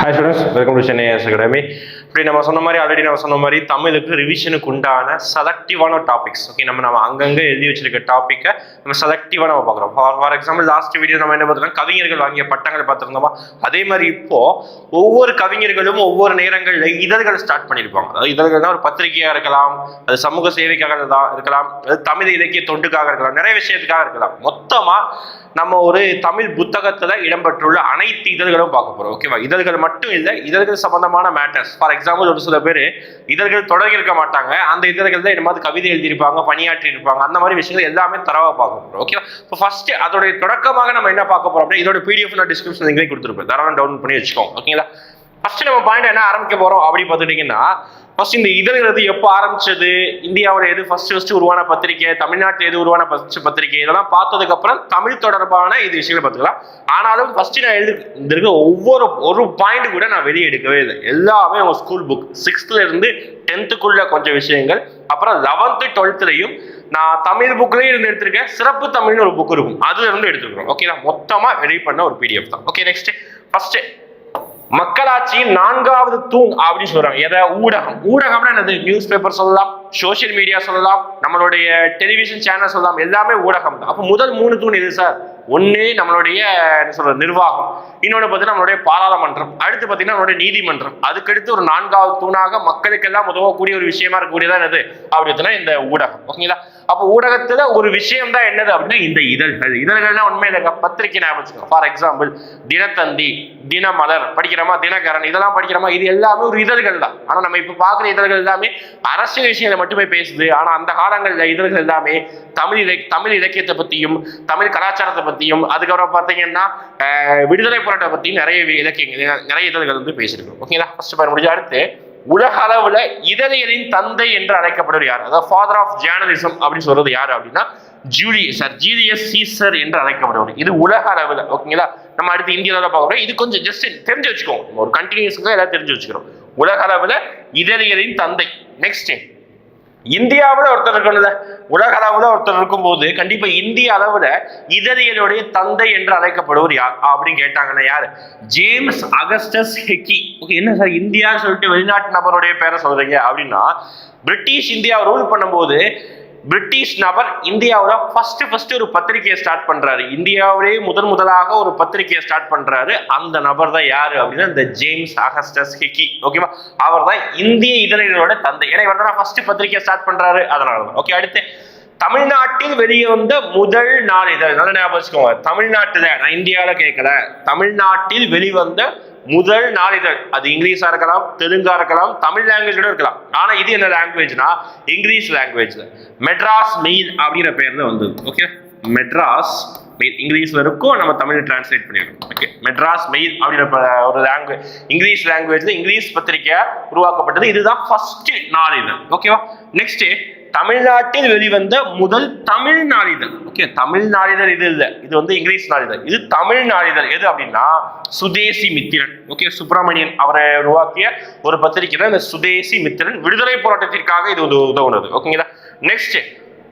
hi students welcome to Chennai S academy இப்படி நம்ம சொன்ன மாதிரி ஆல்ரெடி நம்ம சொன்ன மாதிரி தமிழுக்கு ரிவிஷனுக்கு உண்டான செலக்டிவான டாபிக்ஸ் ஓகே நம்ம நம்ம அங்கங்கே எழுதி வச்சிருக்க டாப்பிக்கை நம்ம செலக்டிவாக நம்ம பார்க்குறோம். For for example last video நம்ம என்ன பார்த்தோம்னா கவிஞர்கள் வாங்கிய பட்டங்களை பார்த்துருந்தோமா? அதே மாதிரி இப்போ ஒவ்வொரு கவிஞர்களும் ஒவ்வொரு நேரங்களில் இதழ்களை ஸ்டார்ட் பண்ணியிருப்பாங்க அதாவது இதழ்கள்னா ஒரு பத்திரிகையாக இருக்கலாம் அது சமூக சேவைக்காக தான் இருக்கலாம் அது தமிழ் இலக்கிய தொண்டுக்காக இருக்கலாம் நிறைய விஷயத்துக்காக இருக்கலாம். மொத்தமாக நம்ம ஒரு தமிழ் புத்தகத்தில் இடம்பெற்றுள்ள அனைத்து இதழ்களும் பார்க்க போகிறோம் ஓகேவா இதழ்கள் மட்டும் இல்லை இதழ்கள் சம்பந்தமான மேட்டர்ஸ் ஃபார் எக்ஸாம்பிள் ஒரு சில பேர் இதழ்கள் தொடங்கி இருக்க மாட்டாங்க. அந்த இதழ்கள் தான் மாதிரி கவிதை எழுதியிருப்பாங்க பணியாற்றி இருப்பாங்க அந்த மாதிரி விஷயங்கள் எல்லாமே தரவா பார்க்க போகிறோம் ஓகேவா இப்போ ஃபர்ஸ்ட் அதோடைய தொடக்கமாக நம்ம என்ன பார்க்க போறோம் அப்படின்னா இதோட பிடிஎஃப் நான் டிஸ்கிரிப்ஷன் நீங்களே கொடுத்துருப்பேன். தரம் டவுன்லோட் பண்ணி வச்சுக்கோங்க. ஓகேங்களா ஃபர்ஸ்ட் நம்ம பாயிண்ட் என்ன ஆரம்பிக்க போறோம் அப்படி பார்த்துட்டீங்கன்னா ஃபர்ஸ்ட் இந்த இதழ்கிறது எப்போ ஆரம்பிச்சது? இந்தியாவோட எது ஃபர்ஸ்ட் ஃபர்ஸ்ட் உருவான பத்திரிகை தமிழ்நாட்டில் எது உருவான ஃபர்ஸ்ட் பத்திரிகை இதெல்லாம் பார்த்ததுக்கு அப்புறம் தமிழ் தொடர்பான இது விஷயங்களை பார்த்துக்கலாம். ஆனாலும் ஃபர்ஸ்ட் நான் எழுதி இருக்க ஒவ்வொரு ஒரு பாயிண்ட் கூட நான் வெளியே எடுக்கவே இல்லை. எல்லாமே அவங்க ஸ்கூல் புக் சிக்ஸ்த்ல இருந்து டென்த்துக்குள்ள கொஞ்சம் விஷயங்கள். அப்புறம் லெவன்த்து டுவெல்த்லையும் நான் தமிழ் புக்லேயும் இருந்து எடுத்திருக்கேன். சிறப்பு தமிழ்னு ஒரு புக் இருக்கும். அதுல இருந்து எடுத்துருக்கோம் ஓகே மொத்தமாக ரெடி பண்ண ஒரு பிடிஎஃப் தான். ஓகே நெக்ஸ்ட் ஃபர்ஸ்ட் மக்களாட்சியின் நான்காவது தூண் அப்படின்னு சொல்றாங்க. எதை? ஊடகம். ஊடகம்னா என்னது? நியூஸ் பேப்பர் சொல்லலாம் சோஷியல் மீடியா சொல்லலாம் நம்மளுடைய டெலிவிஷன் சேனல் சொல்லலாம் எல்லாமே ஊடகம் தான். அப்போ முதல் மூணு தூண் எது சார்? ஒன்று நம்மளுடைய என்ன சொல்றது நிர்வாகம். இன்னொன்று பார்த்தீங்கன்னா நம்மளுடைய பாராளுமன்றம். அடுத்து பார்த்தீங்கன்னா நம்மளுடைய நீதிமன்றம். அதுக்கடுத்து ஒரு நான்காவது தூணாக மக்களுக்கெல்லாம் உதவக்கூடிய ஒரு விஷயமா இருக்கக்கூடியதான் என்னது? அப்படின்னா இந்த ஊடகம். ஓகேங்களா? அப்போ ஊடகத்துல ஒரு விஷயம் தான் என்னது அப்படின்னா இந்த இதழ்கள் இதழ்கள்னா உண்மையில பத்திரிகை ஞாபகம் ஃபார் எக்ஸாம்பிள் தினத்தந்தி தினமலர் படிக்கிறோமா? தினகரன் இதெல்லாம் படிக்கிறோமா? இது எல்லாமே ஒரு இதழ்கள் தான். ஆனா நம்ம இப்ப பாக்குற இதழ்கள் எல்லாமே அரசியல் விஷயங்களை மட்டுமே பேசுது. ஆனா அந்த காலங்கள்ல இதழ்கள் எல்லாமே தமிழ் இலக் தமிழ் இலக்கியத்தை பத்தியும் தமிழ் கலாச்சாரத்தை பத்தியும் அதுக்கப்புறம் பாத்தீங்கன்னா விடுதலை போராட்டத்தை பத்தியும் நிறைய இலக்கியங்கள் நிறைய இதழ்கள் வந்து பேசியிருக்கோம். ஓகேங்களா ஃபர்ஸ்ட் பாரு முடிஞ்ச அடுத்து உலக அளவுல இதழியலின் தந்தை என்று அழைக்கப்படுவார் யார்? அதாவது ஃபாதர் ஆஃப் ஜேர்னலிசம் அப்படின்னு சொல்றது யார் அப்படின்னா ஜூலி சார் ஜீலியஸ் சீசர் என்று அழைக்கப்படுவார் இது உலக அளவுல ஓகேங்களா நம்ம அடுத்து இந்தியாவில் பார்க்குறோம் இது கொஞ்சம் ஜஸ்ட் தெரிஞ்சு வச்சுக்கோங்க. ஒரு கண்டினியூஸ்க்கு எல்லாம் தெரிஞ்சு வச்சுக்கிறோம். உலக அளவுல இதழியலின் தந்தை. நெக்ஸ்ட் இந்தியாவில் ஒருத்தர் இருக்கணும்ல உலக அளவில் ஒருத்தர் இருக்கும்போது கண்டிப்பாக இந்திய அளவில் இதழியலுடைய தந்தை என்று அழைக்கப்படுவர் யார்? அப்படின்னு கேட்டாங்கன்னா யார்? James Augustus Hicky. ஓகே என்ன சார் இந்தியான்னு சொல்லிட்டு வெளிநாட்டு நபருடைய பேரை சொல்கிறீங்க அப்படின்னா பிரிட்டிஷ் இந்தியாவை ரூல் பண்ணும்போது பிரிட்டிஷ் நபர் இந்தியாவோட ஃபர்ஸ்ட் ஃபர்ஸ்ட் ஒரு பத்திரிகையை ஸ்டார்ட் பண்றாரு. இந்தியாவிலே முதன் முதலாக ஒரு பத்திரிகையை ஸ்டார்ட் பண்றாரு. அந்த நபர் தான் யாரு அப்படின்னா இந்த ஜேம்ஸ் அகஸ்டஸ் ஹிக்கி. ஓகேவா? அவர் தான் இந்திய இதழிகளோட தந்தை. ஏன்னா இவர் தான் ஃபர்ஸ்ட் பத்திரிகையை ஸ்டார்ட் பண்றாரு. அதனால தான். ஓகே அடுத்து. தமிழ்நாட்டில் வெளிவந்த முதல் நாளிதழ் நல்லா ஞாபகம் வச்சுக்கோங்க. தமிழ்நாட்டுல நான் இந்தியாவில் கேட்கல. தமிழ்நாட்டில் வெளிவந்த முதல் நாளிதழ் அது இங்கிலீஷா இருக்கலாம் தெலுங்கா இருக்கலாம் தமிழ் லாங்குவேஜோட இருக்கலாம். ஆனா இது என்ன லாங்குவேஜ்னா இங்கிலீஷ் லாங்குவேஜ்ல மெட்ராஸ் மெயில் அப்படிங்கிற பேர்ல வந்தது. Okay Madras mail. இங்கிலீஷ்ல இருக்கும் நம்ம தமிழ் டிரான்ஸ்லேட் பண்ணிருக்கோம் ஓகே மெட்ராஸ் மெயில் அப்படிங்கிற ஒரு லாங்குவேஜ் இங்கிலீஷ் லாங்குவேஜ்ல இங்கிலீஷ் பத்திரிக்கை உருவாக்கப்பட்டது. இதுதான் ஃபர்ஸ்ட் நாளிதழ் ஓகேவா நெக்ஸ்ட் தமிழ்நாட்டில் வெளிவந்த முதல் தமிழ் நாளிதழ். ஓகே தமிழ் நாளிதழ் இது இல்லை. இது வந்து இங்கிலீஷ் நாளிதழ். இது தமிழ் நாளிதழ். எது அப்படின்னா சுதேசி மித்திரன். ஓகே சுப்பிரமணியன் அவரை உருவாக்கிய ஒரு பத்திரிகை தான் இந்த சுதேசி மித்திரன் விடுதலை போராட்டத்திற்காக இது உதவுனது. ஓகேங்களா நெக்ஸ்ட்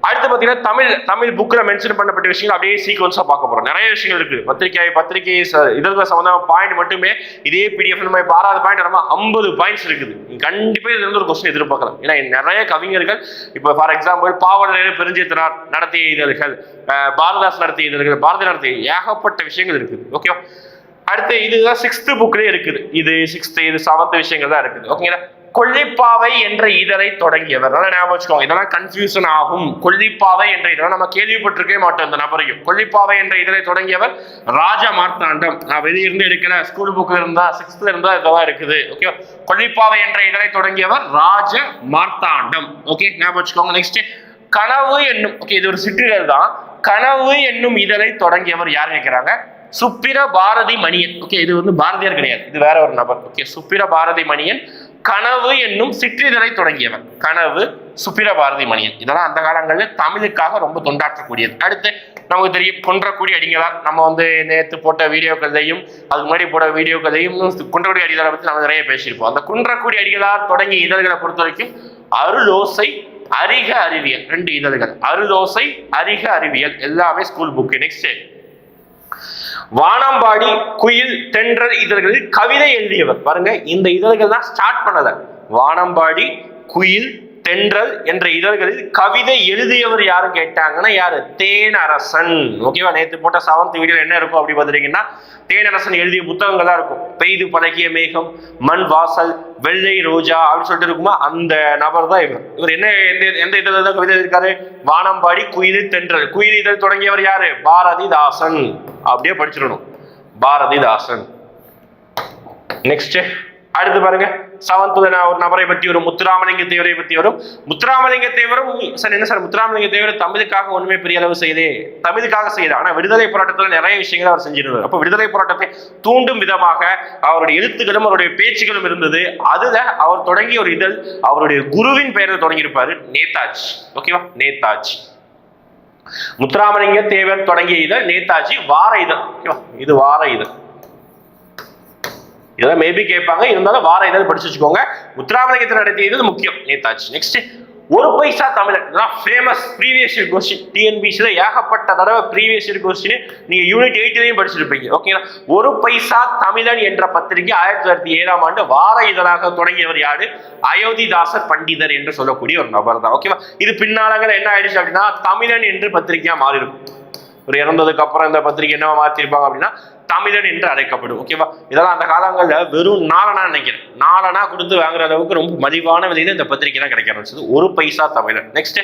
அடுத்து பார்த்தீங்கன்னா தமிழ் தமிழ் புக்கில் மென்ஷன் பண்ணப்பட்ட விஷயங்கள் அப்படியே சீக்வன்ஸாக பார்க்க போகிறோம் நிறைய விஷயங்கள் இருக்குது. பத்திரிகை பத்திரிகை இதற்கு இதழ்கள் பாயிண்ட் மட்டுமே இதே பிடிஎஃப் நம்ம இப்போ ஆறாவது பாயிண்ட் நம்ம ஐம்பது பாயிண்ட்ஸ் இருக்குது. கண்டிப்பாக கண்டிப்பா இதுல இருந்து ஒரு கொஸ்டின் எதிர்பார்க்கலாம். ஏன்னா நிறைய கவிஞர்கள் இப்போ ஃபார் எக்ஸாம்பிள் பாவலர் பெருஞ்சித்தனார் நடத்திய இதழ்கள் பாரதாஸ் நடத்திய இதழ்கள் பாரதி நடத்திய ஏகப்பட்ட விஷயங்கள் இருக்குது. ஓகேவா அடுத்து இதுதான் சிக்ஸ்த்து புக்லேயே இருக்குது. இது சிக்ஸ்த்து இது செவன்த் விஷயங்கள் தான் இருக்குது. ஓகேங்களா கொல்லிப்பாவை என்ற இதழை தொடங்கியவர். நல்லா ஞாபகம் வச்சுக்கோங்க இதெல்லாம் கன்ஃபியூஷன் ஆகும். கொல்லிப்பாவை என்ற இதழை. நம்ம கேள்விப்பட்டிருக்கவே மாட்டோம் இந்த நபரையும். கொல்லிப்பாவை என்ற இதழை தொடங்கியவர் ராஜ மார்த்தாண்டம். நான் வெளியிருந்து எடுக்கல ஸ்கூல் புக்ல இருந்தா சிக்ஸ்த்ல இருந்தா இதெல்லாம் இருக்குது. ஓகே கொல்லிப்பாவை என்ற இதழை தொடங்கியவர் ராஜ மார்த்தாண்டம். ஓகே ஞாபகம் வச்சுக்கோங்க நெக்ஸ்ட் கனவு என்னும் ஓகே இது ஒரு சிற்றிதழ் தான். கனவு என்னும் இதழை தொடங்கியவர் யார் கேட்கிறாங்க? சுப்பிர பாரதி மணியன். ஓகே இது வந்து பாரதியார் கிடையாது. இது வேற ஒரு நபர். ஓகே சுப்பிர பாரதி மணியன் கனவு என்னும் சிற்றிதழை தொடங்கியவர் கனவு சுப்பிர பாரதி மணியன். இதெல்லாம் அந்த காலங்களில் தமிழுக்காக ரொம்ப தொண்டாற்றக்கூடியது. அடுத்து நமக்கு தெரியும் குன்றக்குடி அடிகளார். நம்ம வந்து நேற்று போட்ட வீடியோக்களையும் அதுக்கு முன்னாடி போட்ட வீடியோக்களையும் குன்றக்குடி அடிகளாரை பற்றி நம்ம நிறைய பேசியிருப்போம். அந்த குன்றக்குடி அடிகளார் தொடங்கிய இதழ்களை பொறுத்த வரைக்கும் அருளோசை அறிக அறிவியல். ரெண்டு இதழ்கள். அருளோசை அறிக அறிவியல். எல்லாமே ஸ்கூல் புக்கு நெக்ஸ்ட் வானம்பாடி குயில் தென்றல் இதழ்களில் கவிதை எழுதியவர். பாருங்க இந்த இதழ்கள் தான் ஸ்டார்ட் பண்ணத. வானம்பாடி குயில் தென்றல் என்ற இதழ்களில் கவிதை எழுதியவர் யாரும் கேட்டாங்கன்னா யாரு? தேனரசன். ஓகேவா? நேத்து போட்ட செவன்த் வீடியோ என்ன இருக்கும் அப்படி பார்த்துட்டீங்கன்னா தேனரசன் எழுதிய புத்தகங்கள் தான் இருக்கும். பெய்து பழகிய மேகம் மண் வாசல் வெள்ளை ரோஜா அப்படின்னு சொல்லிட்டு இருக்குமா? அந்த நபர் தான் இவர். இவர் என்ன எந்த எந்த இதழில் தான் கவிதை எழுதியிருக்காரு? வானம்பாடி குயில் தென்றல். குயில் இதழ் தொடங்கியவர் யாரு? பாரதிதாசன். அப்படியே படிச்சிடணும். பாரதிதாசன். நெக்ஸ்ட் அடுத்து பாருங்க. செவன்த்துல நான் ஒரு நபரை பற்றி வரும். முத்துராமலிங்க தேவரை பற்றி வரும். முத்துராமலிங்க தேவரும் சார் என்ன சார்? முத்துராமலிங்க தேவர் தமிழுக்காக ஒண்ணுமே பெரிய அளவு செய்தே தமிழுக்காக செய்தார் ஆனா விடுதலை போராட்டத்துல நிறைய விஷயங்கள் அவர் செஞ்சிருந்தார். அப்ப விடுதலை போராட்டத்தை தூண்டும் விதமாக அவருடைய எழுத்துக்களும் அவருடைய பேச்சுகளும் இருந்தது. அதுல அவர் தொடங்கிய ஒரு இதழ் அவருடைய குருவின் பெயரில் தொடங்கியிருப்பாரு நேதாஜி. ஓகேவா நேதாஜி. முத்துராமலிங்க தேவர் தொடங்கிய இதழ் நேதாஜி வார இதழ். ஓகேவா இது வார இதழ். இதெல்லாம் மேபி கேட்பாங்க. இருந்தாலும் வார ஏதாவது படிச்சு வச்சுக்கோங்க. முத்துராமலிங்கத்தில் நடத்தியது முக்கியம். நேதாஜி. நெக்ஸ்ட் ஒரு பைசா தமிழன் இதெல்லாம் ஃபேமஸ் ப்ரீவியஸ் இயர் கொஸ்டின் டிஎன்பிசியில் ஏகப்பட்ட தடவை ப்ரீவியஸ் இயர் கொஸ்டின் நீங்க யூனிட் எயிட்லையும் படிச்சிருப்பீங்க. ஓகேங்களா ஒரு பைசா தமிழன் என்ற பத்திரிகை ஆயிரத்தி தொள்ளாயிரத்தி ஏழாம் ஆண்டு வார இதழாக தொடங்கியவர் யாரு? அயோத்திதாசர் பண்டிதர் என்று சொல்லக்கூடிய ஒரு நபர் தான். ஓகேவா இது பின்னாலங்கள் என்ன ஆயிடுச்சு அப்படின்னா தமிழன் என்று பத்திரிகையா மாறி இருக்கும் ஒரு இறந்ததுக்கு அப்புறம் இந்த பத்திரிகை என்னவா மாத்திருப்பாங்க அப்படின்னா தமிழன் என்று அழைக்கப்படும் ஓகேவா இதெல்லாம் அந்த காலங்களில் வெறும் நாலனா நினைக்கிறேன். நாலனா கொடுத்து வாங்குற அளவுக்கு ரொம்ப மலிவான விதையில இந்த பத்திரிகை தான் கிடைக்க ஆரம்பிச்சது. ஒரு பைசா தமிழன். நெக்ஸ்ட்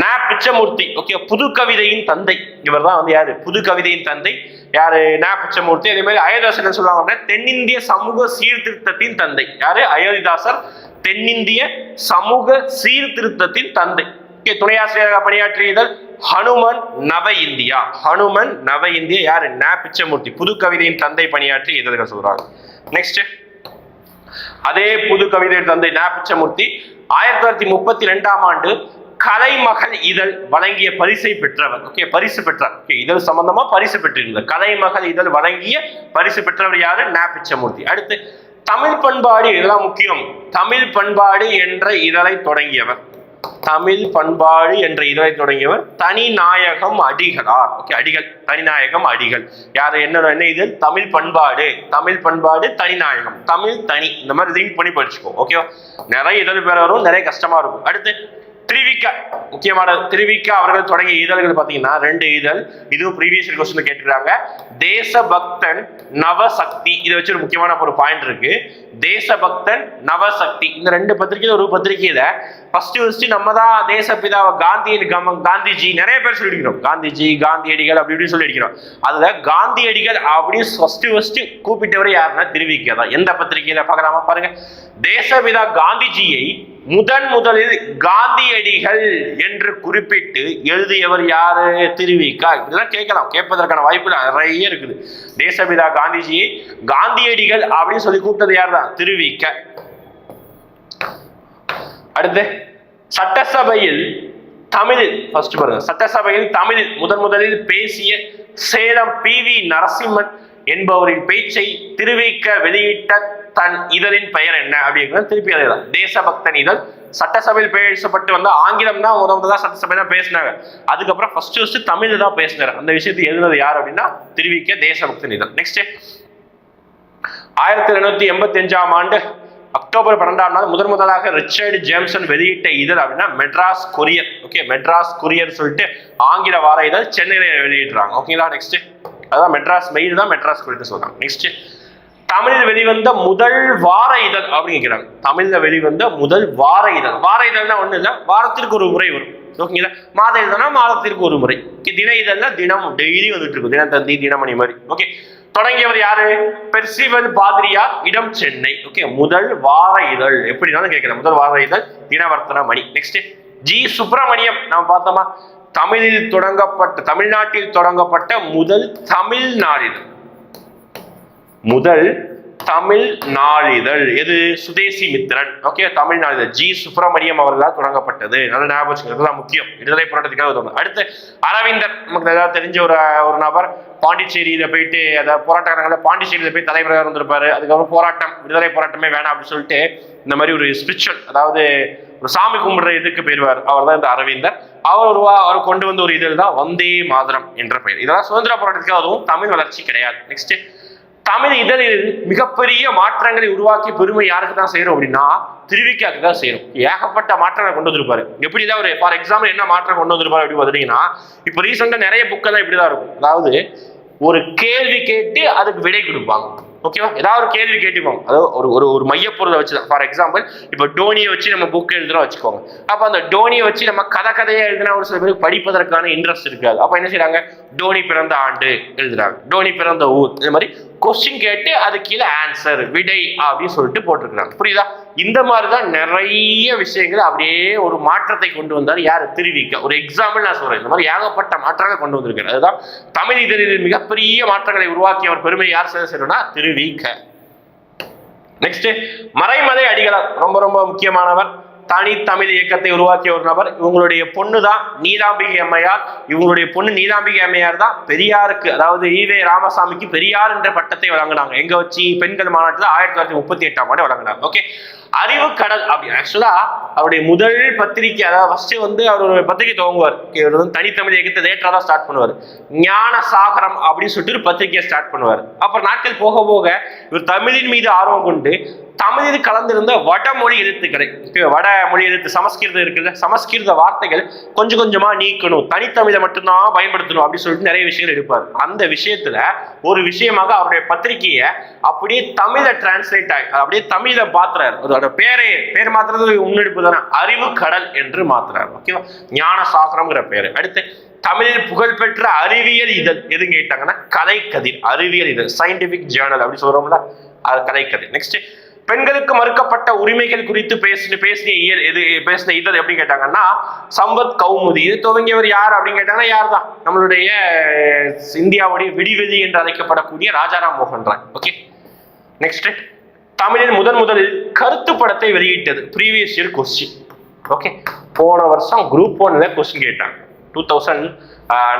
ந பிச்சமூர்த்தி ஓகே புது கவிதையின் தந்தை. இவர் தான் வந்து யாரு? புது கவிதையின் தந்தை. யாரு? ந பிச்சமூர்த்தி. அதே மாதிரி அயோத்திதாசர் சொல்லுவாங்க அப்படின்னா தென்னிந்திய சமூக சீர்திருத்தத்தின் தந்தை. யாரு? அயோத்திதாசர் தென்னிந்திய சமூக சீர்திருத்தத்தின் தந்தை. ஓகே துணையாசிரியராக பணியாற்றியதல் ஹனுமன் நவ இந்தியா. ஹனுமன் நவ இந்தியா யாரு? ந பிச்சமூர்த்தி. புது கவிதையின் தந்தை பணியாற்றி இதழ்கள் சொல்றாங்க. நெக்ஸ்ட் அதே புது கவிதையின் தந்தை ந பிச்சமூர்த்தி. ஆயிரத்தி தொள்ளாயிரத்தி முப்பத்தி ரெண்டாம் ஆண்டு கலைமகள் இதழ் வழங்கிய பரிசை பெற்றவர். ஓகே பரிசு பெற்றார். ஓகே இதழ் சம்பந்தமா பரிசு பெற்றிருந்தார். கலைமகள் இதழ் வழங்கிய பரிசு பெற்றவர் யாரு? ந பிச்சமூர்த்தி. அடுத்து தமிழ் பண்பாடு இதெல்லாம் முக்கியம். தமிழ் பண்பாடு என்ற இதழை தொடங்கியவர். தமிழ் பண்பாடு என்ற இதழை தொடங்கியவர் தனிநாயகம் அடிகளார். ஓகே அடிகள் தனிநாயகம் அடிகள். யார் என்ன என்ன இது? தமிழ் பண்பாடு. தமிழ் பண்பாடு தனிநாயகம் தமிழ் தனி. இந்த மாதிரி லிங்க் பண்ணி படிச்சுக்கோ ஓகேவா நிறைய இதழ் பேர் வரும் நிறைய கஷ்டமா இருக்கும். அடுத்து திருவிக்கா முக்கியமான திருவிக்கா அவர்கள் தொடங்கிய இதழ்கள் பார்த்தீங்கன்னா ரெண்டு இதழ். இதுவும் ப்ரீவியஸ் கொஸ்டின் கேட்டுக்கிறாங்க தேசபக்தன் நவசக்தி. இதை வச்சு ஒரு முக்கியமான ஒரு பாயிண்ட் இருக்கு. தேசபக்தன் நவசக்தி. இந்த ரெண்டு பத்திரிகையில ஒரு பத்திரிகையில ஃபர்ஸ்ட் ஃபர்ஸ்ட் நம்ம தான் தேசப்பிதாவை காந்தி கம- காந்திஜி. நிறைய பேர் சொல்லியிருக்கிறோம். காந்திஜி காந்தியடிகள் அப்படி இப்படி சொல்லியிருக்கிறோம். அதுல காந்தியடிகள் அப்படின்னு ஃபர்ஸ்ட் ஃபர்ஸ்ட் கூப்பிட்டவர் யாருன்னா திருவிக்க தான் எந்த பத்திரிகையில பார்க்கலாமா? பாருங்க. தேசபிதா காந்திஜியை முதன் முதலில் காந்தியடிகள் என்று குறிப்பிட்டு எழுதியவர் யாரு? திருவிக்கா இப்படிலாம் கேட்கலாம். கேட்பதற்கான வாய்ப்பு நிறைய இருக்குது. தேசபிதா காந்திஜியை காந்தியடிகள் அப்படின்னு சொல்லி கூப்பிட்டது யார் தான் திருவிக்க அடுத்து சட்டசபையில் தமிழில் ஃபர்ஸ்ட் பாருங்க. சட்டசபையில் தமிழில் முதன் முதலில் பேசிய சேலம் பி வி நரசிம்மன் என்பவரின் பேச்சை திருவிக்க வெளியிட்ட தன் இதழின் பெயர் என்ன அப்படிங்கிறது திருப்பி அதே தான் தேசபக்தன் இதழ். சட்டசபையில் பேசப்பட்டு வந்த ஆங்கிலம் தான் முத சட்டசபை தான் பேசினாங்க. அதுக்கப்புறம் ஃபர்ஸ்ட் ஃபர்ஸ்ட் தமிழ்ல தான் பேசினாரு. அந்த விஷயத்தை எழுதுனது யார் அப்படின்னா திருவிக்க தேசபக்தன் இதழ். நெக்ஸ்ட் ஆயிரத்தி எழுநூத்தி எண்பத்தி அஞ்சாம் ஆண்டு அக்டோபர் பன்னெண்டாம் நாள் முதன் முதலாக ரிச்சர்டு ஜேம்சன் வெளியிட்ட இதழ் அப்படின்னா Madras courier. Okay Madras courier சொல்லிட்டு ஆங்கில வார இதழ் சென்னையில வெளியிடுறாங்க. ஓகேங்களா நெக்ஸ்ட் அதான் மெட்ராஸ் மெயில் தான் மெட்ராஸ் கொரியர் சொல்றாங்க. நெக்ஸ்ட் தமிழில் வெளிவந்த முதல் வார இதழ் அப்படின்னு கேட்கிறாங்க. தமிழ்ல வெளிவந்த முதல் வார இதழ். வார இதழ்னா ஒண்ணு இல்ல வாரத்திற்கு ஒரு முறை வரும். ஓகேங்களா? மாத இதழ்னா மாதத்திற்கு ஒரு முறை. தின இதழ்னா தினம் டெய்லி வந்துட்டு இருக்கும் தினத்தந்தி தினமணி மாதிரி. ஓகே தொடங்கியவர் யாரு? பெர்சிவல் பாதிரியா இடம் சென்னை. ஓகே முதல் வார இதழ். எப்படினாலும் கேட்கிறேன் முதல் வார இதழ் Dinavarthamani next G Subramaniam. நம்ம பார்த்தோமா? தமிழில் தொடங்கப்பட்ட தமிழ்நாட்டில் தொடங்கப்பட்ட முதல் தமிழ் நாளிதழ். முதல் தமிழ் நாளிதழ். எது? சுதேசி மித்திரன் ஓகே தமிழ் நாளிதழ். ஜி. சுப்பிரமணியம் அவர்களால் தொடங்கப்பட்டது. நல்ல ஞாபகம் வச்சுக்கோங்க. முக்கியம். விடுதலை போராட்டத்துக்காக அடுத்து அரவிந்தர். நமக்கு ஏதாவது தெரிஞ்ச ஒரு ஒரு நபர். பாண்டிச்சேரியில போயிட்டு அதாவது போராட்டக்காரங்கள பாண்டிச்சேரியில போய் தலைவராக இருந்திருப்பாரு. அதுக்கப்புறம் போராட்டம். விடுதலை போராட்டமே வேணாம் அப்படின்னு சொல்லிட்டு இந்த மாதிரி ஒரு ஸ்பிரிச்சுவல் அதாவது ஒரு சாமி கும்பிடுற இதுக்கு பெறுவார் அவர் தான் இந்த அரவிந்தர். அவர் உருவா அவர் கொண்டு வந்த ஒரு இதழ் தான் வந்தே மாதரம் என்ற பெயர். இதெல்லாம் சுதந்திர போராட்டத்துக்கு அதுவும் தமிழ் வளர்ச்சி கிடையாது. நெக்ஸ்ட் தமிழ் இதழில் மிகப்பெரிய மாற்றங்களை உருவாக்கி பெருமை யாருக்கு தான் செய்யறோம் அப்படின்னா திருவிக்காக்கு தான் செய்யறோம் ஏகப்பட்ட மாற்றங்களை கொண்டு வந்திருப்பாரு. எப்படிதான் ஒரு ஃபார் எக்ஸாம்பிள் என்ன மாற்றம் கொண்டு வந்திருப்பாரு அப்படின்னு பார்த்தீங்கன்னா இப்போ ரீசெண்டாக நிறைய புக்கெல்லாம் இப்படிதான் இருக்கும். அதாவது ஒரு கேள்வி கேட்டு அதுக்கு விடை கொடுப்பாங்க. ஓகேவா ஏதாவது ஒரு கேள்வி கேட்டுப்பாங்க. அதாவது ஒரு ஒரு ஒரு மையப்பொருளை வச்சு தான். ஃபார் எக்ஸாம்பிள் இப்போ டோனியை வச்சு நம்ம புக் எழுதுறோம் வச்சுக்கோங்க. அப்போ அந்த டோனியை வச்சு நம்ம கதை கதையாக எழுதினா ஒரு சில பேருக்கு படிப்பதற்கான இன்ட்ரெஸ்ட் இருக்காது. அப்போ என்ன செய்கிறாங்க டோனி பிறந்த ஆண்டு எழுதுறாங்க. டோனி பிறந்த ஊர். இந்த மாதிரி கொஸ்டின் கேட்டு அது கீழே ஆன்சர் விடை அப்படின்னு சொல்லிட்டு போட்டிருக்கிறாங்க. புரியுதா? இந்த மாதிரி தான் நிறைய விஷயங்கள் அப்படியே ஒரு மாற்றத்தை கொண்டு வந்தார் யார்? திருவிக்க ஒரு எக்ஸாம்பிள் நான் சொல்றேன். இந்த மாதிரி ஏகப்பட்ட மாற்றங்களை கொண்டு வந்திருக்காரு. அதுதான் தமிழ் இதழில் மிகப்பெரிய மாற்றங்களை உருவாக்கியவர் பெருமை யார் செய்யணும்னா திருவிக்க நெக்ஸ்ட் மறைமலை அடிகளார் ரொம்ப ரொம்ப முக்கியமானவர். தனி தமிழ் இயக்கத்தை உருவாக்கிய ஒரு நபர். இவங்களுடைய பொண்ணு தான் நீலாம்பிகை அம்மையார். இவங்களுடைய பொண்ணு நீலாம்பிகை அம்மையார் தான் பெரியாருக்கு அதாவது ஈவே ராமசாமிக்கு பெரியார் என்ற பட்டத்தை வழங்கினாங்க. எங்க வச்சு பெண்கள் மாநாட்டில் ஆயிரத்தி தொள்ளாயிரத்தி முப்பத்தி எட்டாம் ஆண்டு வழங்கினாங்க. ஓகே அறிவு கடல் அப்படி. ஆக்சுவலா அவருடைய முதல் பத்திரிகை அதாவது ஃபர்ஸ்ட் வந்து அவர் ஒரு பத்திரிகை துவங்குவார். இவர் வந்து தனித்தமிழ் இயக்கத்தை லேட்டரா தான் ஸ்டார்ட் பண்ணுவார். ஞான சாகரம் அப்படின்னு சொல்லிட்டு ஒரு பத்திரிகையை ஸ்டார்ட் பண்ணுவார். அப்புறம் நாட்கள் போக போக இவர் தமிழின் மீது ஆர்வம் கொண்டு தமிழில் கலந்திருந்த வடமொழி எழுத்துக்களை okay, வடமொழி எழுத்து சமஸ்கிருதம் இருக்குல்ல சமஸ்கிருத வார்த்தைகள் கொஞ்சம் கொஞ்சமா நீக்கணும். தனித்தமிழை மட்டும்தான் பயன்படுத்தணும் அப்படின்னு சொல்லிட்டு நிறைய விஷயங்கள் எடுப்பார். அந்த விஷயத்துல ஒரு விஷயமாக அவருடைய பத்திரிகையை அப்படியே தமிழை டிரான்ஸ்லேட் ஆகி அப்படியே தமிழை மாத்துறாரு அதோட பேரே பேர் மாத்துறது முன்னெடுப்பு தானே? அறிவு கடல் என்று மாத்துறாரு ஓகேவா ஞான சாஸ்திரம்ங்கிற பேரு. அடுத்து தமிழில் புகழ்பெற்ற அறிவியல் இதழ். எது கேட்டாங்கன்னா கலைக்கதிர் அறிவியல் இதழ். சயின்டிபிக் ஜேர்னல் அப்படின்னு சொல்றோம்ல அது கலைக்கதிர். நெக்ஸ்ட் பெண்களுக்கு மறுக்கப்பட்ட உரிமைகள் குறித்து பேசின பேசின இயல் எது பேசின இதழ் எப்படி கேட்டாங்கன்னா சம்பத் கௌமுதி. இது துவங்கியவர் யார் அப்படின்னு கேட்டாங்கன்னா யார் தான் நம்மளுடைய இந்தியாவுடைய விடிவெளி என்று அழைக்கப்படக்கூடிய ராஜாராம் மோகன் ராய் ஓகே நெக்ஸ்ட் தமிழில் முதன் முதலில் கருத்து படத்தை வெளியிட்டது ப்ரீவியஸ் இயர் கொஸ்டின் ஓகே போன வருஷம் குரூப் ஒன்ல கொஸ்டின் கேட்டாங்க. டூ தௌசண்ட்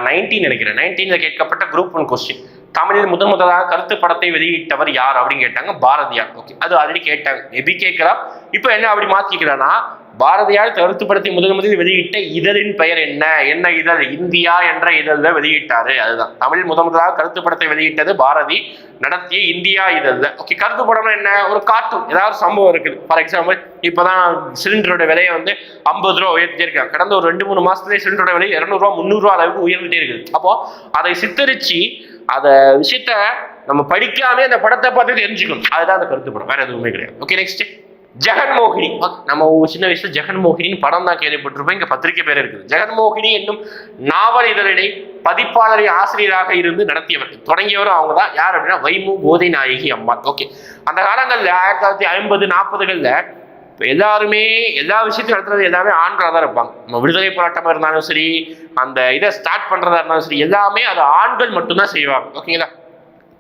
நைன்டீன் நினைக்கிறேன். நைன்டீன்ல கேட்கப்பட்ட குரூப் ஒன் கொஸ்டின் தமிழில் முதன் முதலாக கருத்து படத்தை வெளியிட்டவர் யார் அப்படின்னு கேட்டாங்க பாரதியார். ஓகே அது ஆல்ரெடி கேட்டாங்க. எப்படி கேட்கலாம். இப்போ என்ன அப்படி மாத்திக்கிறான்னா பாரதியார் கருத்து படத்தை முதல் முதலில் வெளியிட்ட இதழின் பெயர் என்ன? என்ன இதழ்? இந்தியா என்ற இதழில் வெளியிட்டாரு. அதுதான். தமிழ் முதன் முதலாக கருத்து படத்தை வெளியிட்டது பாரதி. நடத்திய இந்தியா இதழில். ஓகே கருத்து என்ன? ஒரு கார்ட்டூன் ஏதாவது ஒரு சம்பவம் இருக்குது. ஃபார் எக்ஸாம்பிள் இப்போதான் சிலிண்டரோட விலையை வந்து ஐம்பது ரூபா உயர்த்திட்டே இருக்காங்க. கடந்த ஒரு ரெண்டு மூணு மாசத்துலேயே சிலிண்டரோட விலை இரநூறுவா முந்நூறுரூவா அளவுக்கு உயர்ந்துட்டே இருக்குது. அப்போ அதை சித்தரிச்சு அதை விஷயத்த நம்ம படிக்காம அந்த படத்தை பார்த்து தெரிஞ்சுக்கணும். அதுதான் அந்த கருத்து படம். வேற எதுவுமே கிடையாது. Okay next Jaganmohini. நம்ம ஒரு சின்ன வயசுல ஜெகன்மோகினின்னு படம் தான் கேள்விப்பட்டிருப்போம். இங்க பத்திரிக்கை பேர் இருக்குது. ஜெகன்மோகினி என்னும் நாவல் இதழிடை பதிப்பாளரை ஆசிரியராக இருந்து நடத்தியவர் தொடங்கியவரும் அவங்க தான். யார் அப்படின்னா வைமு கோதை நாயகி அம்மா. ஓகே அந்த காலங்கள்ல ஆயிரத்தி தொள்ளாயிரத்தி ஐம்பது நாற்பதுகள்ல எல்லாருமே எல்லா விஷயத்தையும் நடத்துறது எல்லாமே ஆண்களாக தான் இருப்பாங்க. நம்ம விடுதலை போராட்டமாக இருந்தாலும் சரி அந்த இதை ஸ்டார்ட் பண்ணுறதா இருந்தாலும் சரி எல்லாமே அது ஆண்கள் மட்டும்தான் செய்வாங்க. ஓகேங்களா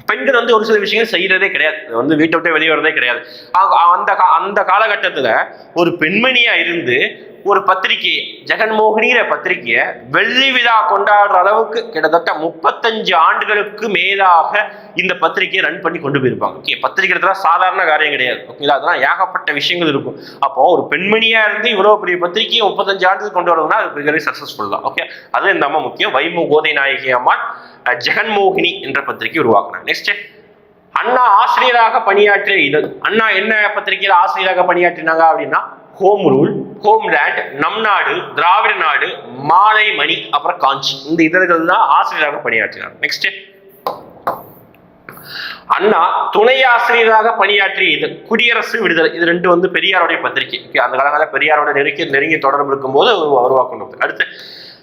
பெண்கள் வந்து ஒரு சில விஷயங்கள் செய்யறதே கிடையாது. வந்து வீட்டை விட்டு வெளியே வரதே கிடையாது. அந்த கா- அந்த காலகட்டத்துல ஒரு பெண்மணியா இருந்து ஒரு பத்திரிகை ஜெகன்மோகினிங்கிற பத்திரிகையை வெள்ளி விழா கொண்டாடுற அளவுக்கு கிட்டத்தட்ட முப்பத்தஞ்சு ஆண்டுகளுக்கு மேலாக இந்த பத்திரிகையை ரன் பண்ணி கொண்டு போயிருப்பாங்க. ஓகே பத்திரிகைலாம் சாதாரண காரியம் கிடையாது. ஓகேங்களா? அதெல்லாம் ஏகப்பட்ட விஷயங்கள் இருக்கும். அப்போ ஒரு பெண்மணியா இருந்து இவ்வளவு பெரிய பத்திரிகையை முப்பத்தஞ்சு ஆண்டுகள் கொண்டு வரதுன்னா அது பெரிய சக்சஸ்ஃபுல் தான். ஓகே? அது இந்த அம்மா முக்கியம் வைமு கோதை நாயகி அம்மாள் ஜெகன்மோகினி என்ற பத்திரிகை உருவாக்கினார். நெக்ஸ்ட் அண்ணா ஆசிரியராக பணியாற்றிய இதழ் அண்ணா என்ன பத்திரிகையில் ஆசிரியராக பணியாற்றினாங்க அப்படின்னா ஹோம் ரூல் ஹோம் லேண்ட் நம் நாடு திராவிட நாடு மாலை மணி அப்புறம் காஞ்சி. இந்த இதழ்கள் தான் ஆசிரியராக பணியாற்றினார். நெக்ஸ்ட் அண்ணா துணை ஆசிரியராக பணியாற்றிய இது குடியரசு விடுதலை. இது ரெண்டு வந்து பெரியாருடைய பத்திரிகை. அந்த காலங்களில் பெரியாரோட நெருக்கி நெருங்கிய தொடர்பு இருக்கும்போது உருவாக்கணும் அடுத்து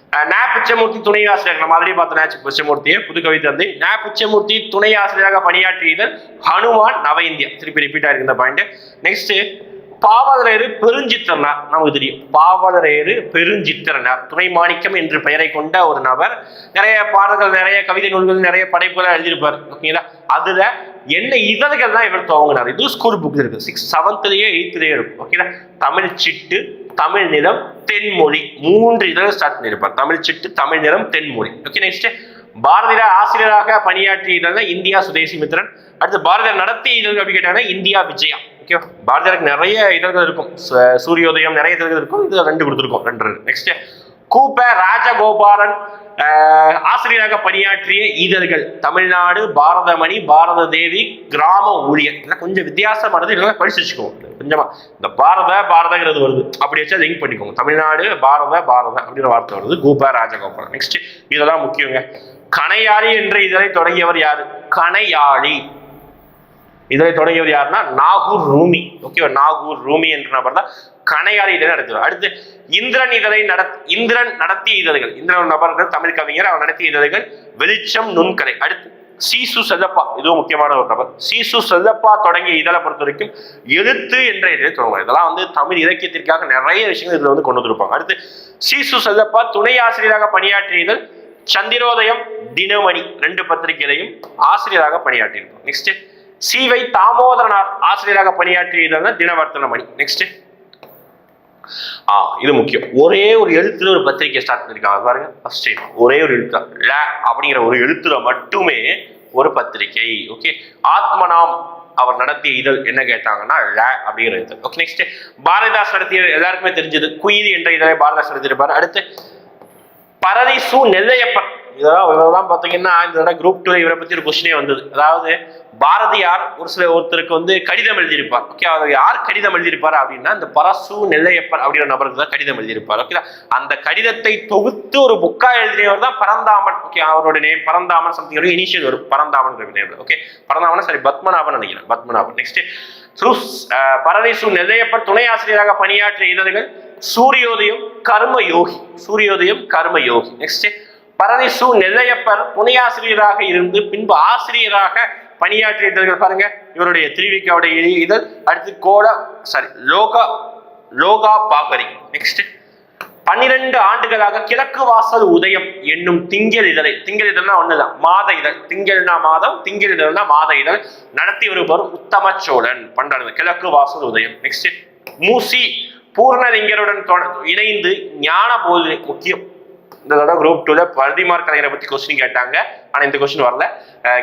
நா பிச்சமூர்த்தி துணை ஆசிரியர். நம்ம ஆல்ரெடி பார்த்த நா பிச்சமூர்த்தியை புது கவிதை வந்து நா பிச்சமூர்த்தி துணை ஆசிரியராக பணியாற்றியதன் ஹனுமான் நவ இந்தியா திருப்பி ரிப்பீட் ஆயிருக்கு இந்த பாயிண்ட் நெக்ஸ்ட் பாவலரேறு பெருஞ்சித்திரனார். நமக்கு தெரியும். பாவலரேறு பெருஞ்சித்திரனார். துணை மாணிக்கம் என்று பெயரை கொண்ட ஒரு நபர். நிறைய பாடல்கள் நிறைய கவிதை நூல்கள் நிறைய படைப்புகள் எழுதியிருப்பார். ஓகேங்களா? அதுல என்ன இதழ்கள் தான் இவர் துவங்கினார். இது ஸ்கூல் புக் இருக்கு. சிக்ஸ் செவன்த்லயே எயித்துலயே இருக்கும். ஓகேங்களா? தமிழ் சிட்டு தமிழ் நிறம் தென்மொழி. மூன்று இதழ் ஸ்டார்ட் பண்ணியிருப்பார். தமிழ் சிட்டு தமிழ் நிறம் தென்மொழி. ஓகே நெக்ஸ்ட் பாரதியார் ஆசிரியராக பணியாற்றிய இதழ் இந்தியா சுதேசி மித்திரன். அடுத்து பாரதியார் நடத்திய இதழ்கள் அப்படி கேட்டாங்கன்னா இந்தியா விஜயா. ஓகே பாரதியாருக்கு நிறைய இதழ்கள் இருக்கும். சூரியோதயம் நிறைய இதழ்கள் இருக்கும். இது ரெண்டு கொடுத்துருக்கோம். ரெண்டு ரெண்டு. நெக்ஸ்ட் கூப்ப ராஜகோபாலன் ஆசிரியராக பணியாற்றிய இதழ்கள். தமிழ்நாடு பாரதமணி பாரத தேவி கிராம ஊழியர். இதெல்லாம் கொஞ்சம் வித்தியாசமானது. இதெல்லாம் படிச்சு வச்சுக்கோங்க. கொஞ்சமா. இந்த பாரத பாரதங்கிறது வருது. அப்படி வச்சா லிங்க் பண்ணிக்கோங்க. தமிழ்நாடு பாரத பாரத அப்படிங்கிற வார்த்தை வருது. கூப்ப ராஜகோபாலன். நெக்ஸ்ட் இதெல்லாம் முக்கியங்க. கணையாளி என்ற இதழை தொடங்கியவர் யாரு? கணையாளி இதனை தொடங்கியவர் யாருன்னா நாகூர் ரூமி. ஓகேவா நாகூர் ரூமி என்ற நபர் தான் கணையாளி இதழை நடத்துவார் அடுத்து இந்திரன் இதழை நட இந்திரன் நடத்திய இதழ்கள். இந்திரன் நபர்கள் தமிழ் கவிஞர். அவர் நடத்திய இதழ்கள் வெளிச்சம் நுண்கலை. அடுத்து சீசு செல்லப்பா இதுவும் முக்கியமான ஒரு நபர். சீசு செல்லப்பா தொடங்கிய இதழை பொறுத்த வரைக்கும் எழுத்து என்ற இதழை தொடங்கும் இதெல்லாம் வந்து தமிழ் இலக்கியத்திற்காக நிறைய விஷயங்கள் இதில் வந்து கொண்டு வந்திருப்பாங்க. அடுத்து சீசு செல்லப்பா துணை ஆசிரியராக பணியாற்றிய இதழ் சந்திரோதயம் தினமணி ரெண்டு பத்திரிகையிலையும் ஆசிரியராக பணியாற்றியிருப்பார். நெக்ஸ்ட் வை தாமோதரனார் ஆசிரியராக பணியாற்றியதுன்னா தினவர்த்தனமணி. நெக்ஸ்ட் ஆ இது முக்கியம். ஒரே ஒரு எழுத்துல ஒரு பத்திரிக்கை ஸ்டார்ட் பண்ணிருக்காங்க. பாருங்க ஃபர்ஸ்ட் டைம் ஒரே ஒரு எழுத்து. ல அப்படிங்கிற ஒரு எழுத்துல மட்டுமே ஒரு பத்திரிக்கை. ஓகே ஆத்மனாம் அவர் நடத்திய இதழ் என்ன கேட்டாங்கன்னா ல அப்படிங்கிற இதழ் ஓகே நெக்ஸ்ட் பாரதிதாஸ் நடத்திய எல்லாருக்குமே தெரிஞ்சது. குயிலி என்ற இதழை பாரதிதாஸ் நடத்தியிருப்பார். அடுத்து பரதிசு நெல்லையப்பன். இதெல்லாம் இதெல்லாம் பார்த்தீங்கன்னா இந்த தடவை குரூப் டூ இவரை பற்றி ஒரு கொஸ்டினே வந்தது. அதாவது பாரதியார் ஒரு சில ஒருத்தருக்கு வந்து கடிதம் எழுதியிருப்பார். ஓகே அவர் யார் கடிதம் எழுதியிருப்பார் அப்படின்னா இந்த பரசு நெல்லையப்பர் அப்படிங்கிற நபருக்கு தான் கடிதம் எழுதியிருப்பார். ஓகே அந்த கடிதத்தை தொகுத்து ஒரு புக்கா எழுதியவர் தான் பரந்தாமன். ஓகே அவரோட நேம் பரந்தாமன் சம்திங் ஒரு இனிஷியல் வரும். பரந்தாமன் நேம் ஓகே பரந்தாமன் சரி பத்மநாபன் நினைக்கிறேன். பத்மநாபன். நெக்ஸ்ட் பரதேசு நெல்லையப்பர் துணை ஆசிரியராக பணியாற்றிய இதழ்கள் சூரியோதயம் கர்ம யோகி சூரியோதயம் கர்ம யோகி நெக்ஸ்ட் பரதிசு நெல்லையப்பர் துணையாசிரியராக இருந்து பின்பு ஆசிரியராக பணியாற்றிய இதழ்கள் பாருங்க. இவருடைய திருவிக்காவுடைய இதழ் அடுத்து கோட சாரி லோகா லோகா பாகரி நெக்ஸ்ட் பன்னிரண்டு ஆண்டுகளாக கிழக்கு வாசல் உதயம் என்னும் திங்கள் இதழை திங்கள் இதழ்னா ஒண்ணுதான் மாத இதழ். திங்கள்னா மாதம் திங்கள் இதழ்னா மாத இதழ். நடத்தி வருபவர் உத்தம சோழன் பண்றாரு கிழக்கு வாசல் உதயம். நெக்ஸ்ட் மூசி பூர்ணலிங்கருடன் இணைந்து ஞான போது முக்கியம். இந்த தடவை குரூப் டூல பரதிமார் கலைஞரை பத்தி கொஸ்டின் கேட்டாங்க. ஆனா இந்த கொஸ்டின் வரல.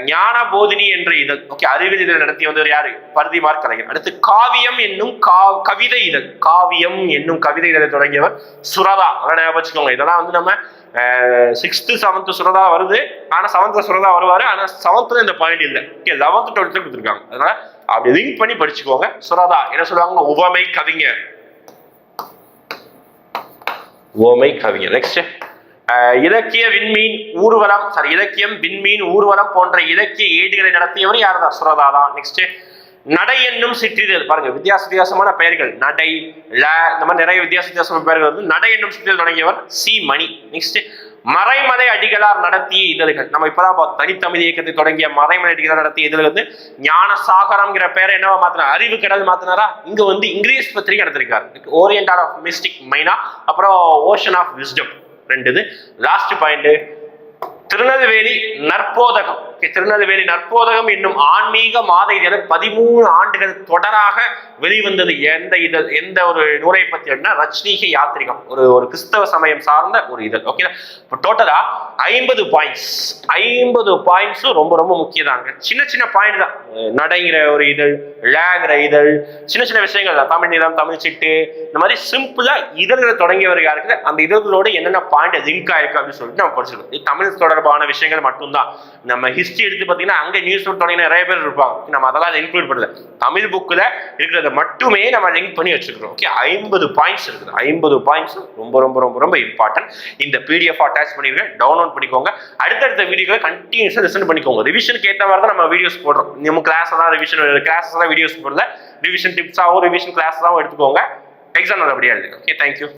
ஞான போதினி என்ற இதழ். ஓகே அறிவியல் இதழ் நடத்தி வந்தவர் யாரு? பரதிமார் கலைஞர். அடுத்து காவியம் என்னும் கா கவிதை இதழ். காவியம் என்னும் கவிதை இதழை தொடங்கியவர் சுரதா. அதெல்லாம் வச்சுக்கோங்க இதெல்லாம் வந்து நம்ம சிக்ஸ்த்து செவன்த் சுரதா வருது. ஆனா செவன்த்ல சுரதா வருவாரு. ஆனா செவன்த்ல இந்த பாயிண்ட் இல்லை. ஓகே லெவன்த் டுவெல்த்ல கொடுத்துருக்காங்க. அதனால அப்படி லிங்க் பண்ணி படிச்சுக்கோங்க. சுரதா என்ன சொல்லுவாங்க உவமை கவிஞர். உவமை கவிஞர். நெக்ஸ்ட் இலக்கிய விண்மீன் ஊர்வலம் சாரி இலக்கியம் விண்மீன் ஊர்வலம் போன்ற இலக்கிய ஏடுகளை நடத்தியவர் யார் தான் சுரதா தான் நெக்ஸ்ட் நடை என்னும் சிற்றிதழ். பாருங்க வித்தியாச வித்தியாசமான பெயர்கள். நடை ல இந்த மாதிரி நிறைய வித்தியாச வித்தியாசமான பெயர்கள் வந்து நடை என்னும் சிற்றிதழ் தொடங்கியவர் சி. மணி. நெக்ஸ்ட் மறைமலை அடிகளார் நடத்திய இதழ்கள். நம்ம இப்பதான் பார்த்தோம். தனித்தமிழ் இயக்கத்தை தொடங்கிய மறைமலை அடிகளார் நடத்திய இதழ்கள் வந்து ஞானசாகரம்ங்கிற பேரை என்னவா மாத்தினா அறிவு கடல் மாத்தினாரா? இங்க வந்து இங்கிலீஷ் பத்திரிகை நடத்திருக்காரு. ஓரியன்ட் ஆஃப் மிஸ்டிக் மைனா அப்புறம் ஓஷன் ஆஃப் விஸ்டம் ரெண்டு இது. Last point Tirunelveli Narpothagam. Tirunelveli Narpothagam என்னும் ஆன்மீக மாத இதழ் பதிமூணு ஆண்டுகள் தொடராக வெளிவந்தது. எந்த இதழ் எந்த ஒரு நூலை பத்தி அப்படின்னா ரஜ்னீக யாத்திரிகம். ஒரு ஒரு கிறிஸ்தவ சமயம் சார்ந்த ஒரு இதழ். ஓகே இப்போ டோட்டலா ஐம்பது பாயிண்ட்ஸ் ஐம்பது பாயிண்ட்ஸும் ரொம்ப ரொம்ப முக்கியதாங்க சின்ன சின்ன பாயிண்ட் தான். நடைங்கிற ஒரு இதழ் லேங்கிற இதழ் சின்ன சின்ன விஷயங்கள். தான் தமிழ் நிலம் தமிழ் சிட்டு இந்த மாதிரி சிம்பிளா இதழ்களை தொடங்கியவர்கள் இருக்குது? அந்த இதழ்களோட என்னென்ன பாயிண்ட் லிங்க் ஆயிருக்கு அப்படின்னு சொல்லிட்டு நம்ம படிச்சிருக்கோம். தமிழ் தொடர்பான விஷயங்கள் மட்டும்தான். நம்ம ஹிஸ்டரி எடுத்து பார்த்தீங்கன்னா அங்கே நியூஸ் தொடங்கின நிறைய பேர் இருப்பாங்க. நம்ம அதெல்லாம் இன்க்ளூட் பண்ணல. தமிழ் புக்கில் இருக்கிறத மட்டுமே நம்ம லிங்க் பண்ணி வச்சுக்கிறோம் ஓகே ஐம்பது பாயிண்ட்ஸ் இருக்குது. ஐம்பது பாயிண்ட்ஸ் ரொம்ப ரொம்ப ரொம்ப ரொம்ப இம்பார்ட்டன்ட் இந்த பிடிஎஃப் அட்டாச் பண்ணிருக்கேன் டவுன்லோட் பண்ணிக்கோங்க. அடுத்தடுத்த வீடியோவை கண்டினியூஸாக லிசன் பண்ணிக்கோங்க. ரிவிஷனுக்கு ஏற்ற மாதிரி தான் நம்ம வீடியோஸ் போடுறோம். நம்ம கிளாஸ் தான் ரிவிஷன் கிளாஸஸ் தான் வீடியோஸ் போடல. ரிவிஷன் டிப்ஸாகவும் ரிவிஷன் கிளாஸாகவும் எடுத்துக்கோங்க. எக்ஸாம் நல்லபடியாக எழுதுங்க ஓகே தேங்க்யூ